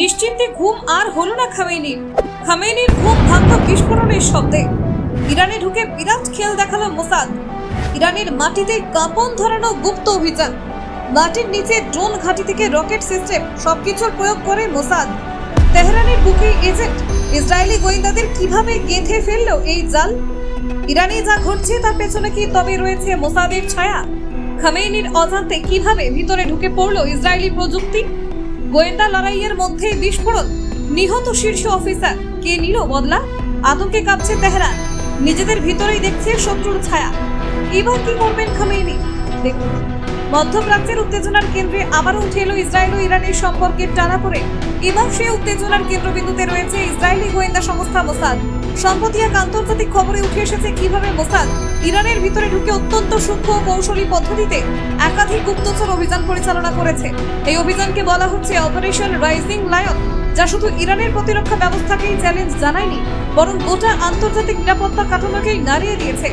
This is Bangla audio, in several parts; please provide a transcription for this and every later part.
নিশ্চিন্তে ঘুম আর হলো না খামেনির খামেনির ঘুম ভাঙল বিস্ফোরণের শব্দে। ইরানে ঢুকে বিরাট খেল দেখাল মোসাদ। ইরানের মাটিতে কাঁপন ধরানো গুপ্ত অভিযান। মাটির নিচে ড্রোন ঘাঁটি থেকে রকেট সিস্টেম সবকিছুর প্রয়োগ করে মোসাদ। তেহরানের বুকে এজেন্ট, ইসরায়েলি গোয়েন্দাদের কীভাবে গেঁথে ফেলল এই জাল? ইরানে যা ঘটছে তার পেছনে কি তবে রয়েছে মোসাদের ছায়া? খামেইনির অজান্তে কীভাবে ভিতরে ঢুকে পড়ল ইসরায়েলি প্রযুক্তি? গোয়েন্দা লড়াইয়ের মধ্যে বিস্ফোরণ। নিহত শীর্ষ অফিসার, কে নিল বদলা? আতঙ্কে কাঁপছে তেহরান। নিজেদের ভিতরেই দেখছে শত্রুর ছায়া। এবার কি করবেন খামেইনি? দেখুন, মধ্যপ্রাচ্যের উত্তেজনার কেন্দ্রে আবারও উঠে এলো ইসরায়েল ও ইরানের সম্পর্কের টানা পড়ে এবং সেই উত্তেজনার কেন্দ্রবিন্দুতে রয়েছে ইসরায়েলি গোয়েন্দা সংস্থা মোসাদ। সম্প্রতি এক আন্তর্জাতিক খবরে উঠে এসেছে কীভাবে মোসাদ ইরানের ভিতরে ঢুকে অত্যন্ত সূক্ষ্ম কৌশলী পদ্ধতিতে একাধিক গুপ্তচর অভিযান পরিচালনা করেছে। এই অভিযানকে বলা হচ্ছে অপারেশন রাইজিং লায়ন, যা শুধু ইরানের প্রতিরক্ষা ব্যবস্থাকেই চ্যালেঞ্জ জানায়নি, বরং গোটা আন্তর্জাতিক নিরাপত্তা কাঠামোকেই নাড়িয়ে দিয়েছে।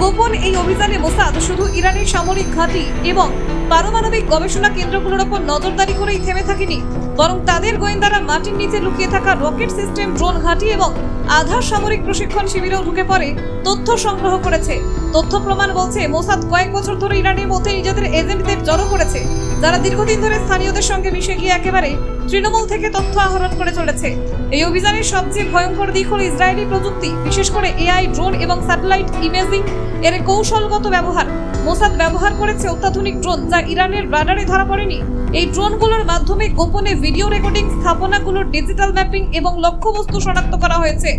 গোপন এই অভিযানে মোসাদ শুধু ইরানের সামরিক ঘাঁটি এবং পারমাণবিক গবেষণা কেন্দ্রগুলোর ওপর নজরদারি করেই থেমে থাকেনি বরং তাদের গোয়েন্দারা মাটির নিচে লুকিয়ে থাকা রকেট সিস্টেম, ড্রোন ঘাঁটি এবং আধার সামরিক প্রশিক্ষণ শিবিরেও ঢুকে পড়ে তথ্য সংগ্রহ করেছে। তথ্য প্রমাণ বলছে, মোসাদ কয়েক বছর ধরে ইরানের মধ্যে নিজেদের এজেন্টদের জড়ো করেছে, যারা দীর্ঘদিন ধরে স্থানীয়দের সঙ্গে মিশে গিয়ে একেবারে তৃণমূল থেকে তথ্য আহরণ করে চলেছে। এই অভিযানের সবচেয়ে ভয়ঙ্কর দিক হল ইসরায়েলি প্রযুক্তি, বিশেষ করে এআই, ড্রোন এবং স্যাটেলাইট ইমেজিং এর কৌশলগত ব্যবহার। মোসাদ ব্যবহার করেছে অত্যাধুনিক ড্রোন যা ইরানের রাডারে ধরা পড়েনি। এই ড্রোনগুলোর মাধ্যমে গোপনে ভিডিও রেকর্ডিং স্থাপনাগুলোর ডিজিটাল ম্যাপিং এবং লক্ষ্যবস্তু শনাক্ত করা হয়েছে।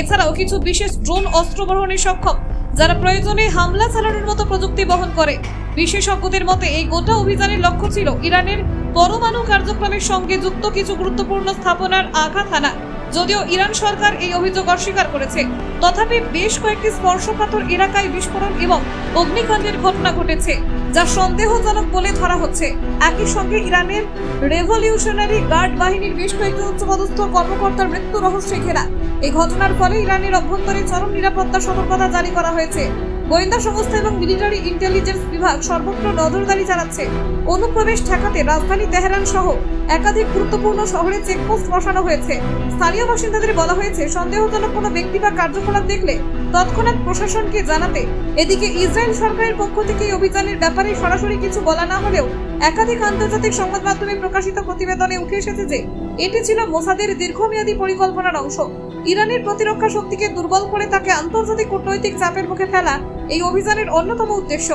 এছাড়াও কিছু বিশেষ ড্রোন অস্ত্র বহনে সক্ষম, যারা প্রয়োজনে হামলা চালানোর মতো প্রযুক্তি বহন করে। বিশেষজ্ঞদের মতে, এই গোটা অভিযানের লক্ষ্য ছিল ইরানের পরমাণু কার্যক্রমের সঙ্গে যুক্ত কিছু গুরুত্বপূর্ণ স্থাপনার আঘাত হানা। যদিও ইরান সরকার এই অভিযোগ অস্বীকার করেছে, তথাপি বেশ কয়েকটি স্পর্শকাতর এলাকায় বিস্ফোরণ এবং অগ্নিকাণ্ডের ঘটনা ঘটেছে, যা সন্দেহজনক বলে ধরা হচ্ছে। একই সঙ্গে ইরানের রেভলিউশনারি গার্ড বাহিনীর বেশ কয়েকটি উচ্চপদস্থ কর্মকর্তার মৃত্যু রহস্যে ঘেরা। এই ঘটনার ফলে ইরানের অভ্যন্তরে চরম নিরাপত্তা সতর্কতা জারি করা হয়েছে। গোয়েন্দা সংস্থা এবং মিলিটারি ইন্টেলিজেন্স বিভাগ সর্বত্র নজরদারি চালাচ্ছে। অনুপ্রবেশ ঠেকাতে রাজধানী তেহরান সহ একাধিক গুরুত্বপূর্ণ শহরে চেকপোস্ট বসানো হয়েছে। স্থানীয় বাসিন্দাদের বলা হয়েছে, সন্দেহজনক কোনো ব্যক্তি বা কার্যকলাপ দেখলে তৎক্ষণাৎ প্রশাসনকে জানাতে। এদিকে ইসরায়েল সরকারের পক্ষ থেকে এই অভিযানের ব্যাপারে সরাসরি কিছু বলা না হলেও একাধিক আন্তর্জাতিক সংবাদ মাধ্যমে প্রকাশিত প্রতিবেদনে উঠে এসেছে যে, এটি ছিল মোসাদের দীর্ঘমেয়াদী পরিকল্পনার অংশ। ইরানের প্রতিরক্ষা শক্তিকে দুর্বল করে তাকে আন্তর্জাতিক কূটনৈতিক চাপের মুখে ফেলা এই অভিযানের অন্যতম উদ্দেশ্য।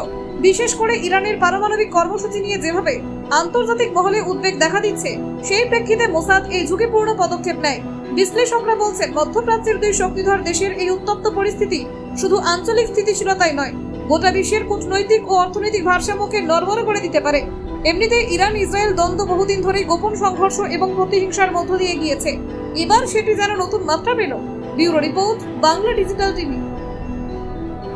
বিশেষ করে ইরানের পারমাণবিক কর্মসূচি নিয়ে যেভাবে আন্তর্জাতিক মহলে উদ্বেগ দেখা দিচ্ছে, সেই প্রেক্ষিতে মোসাদ এই ঝুঁকিপূর্ণ পদক্ষেপ নেয়। বিশ্লেষকরা বলছেন, মধ্যপ্রাচ্যের দুই শক্তিধর দেশের এই উত্তপ্ত পরিস্থিতি শুধু আঞ্চলিক স্থিতিশীলতাই নয়, গোটা বিশ্বের কূটনৈতিক ও অর্থনৈতিক ভারসাম্যকে নড়বড় করে দিতে পারে। এমনিতে ইরান ইসরায়েল দ্বন্দ্ব বহুদিন ধরে গোপন সংঘর্ষ এবং প্রতিহিংসার মধ্য দিয়ে গিয়েছে। এবার সেটি যেন নতুন মাত্রা পেল। Bureau report, Bangla digital TV.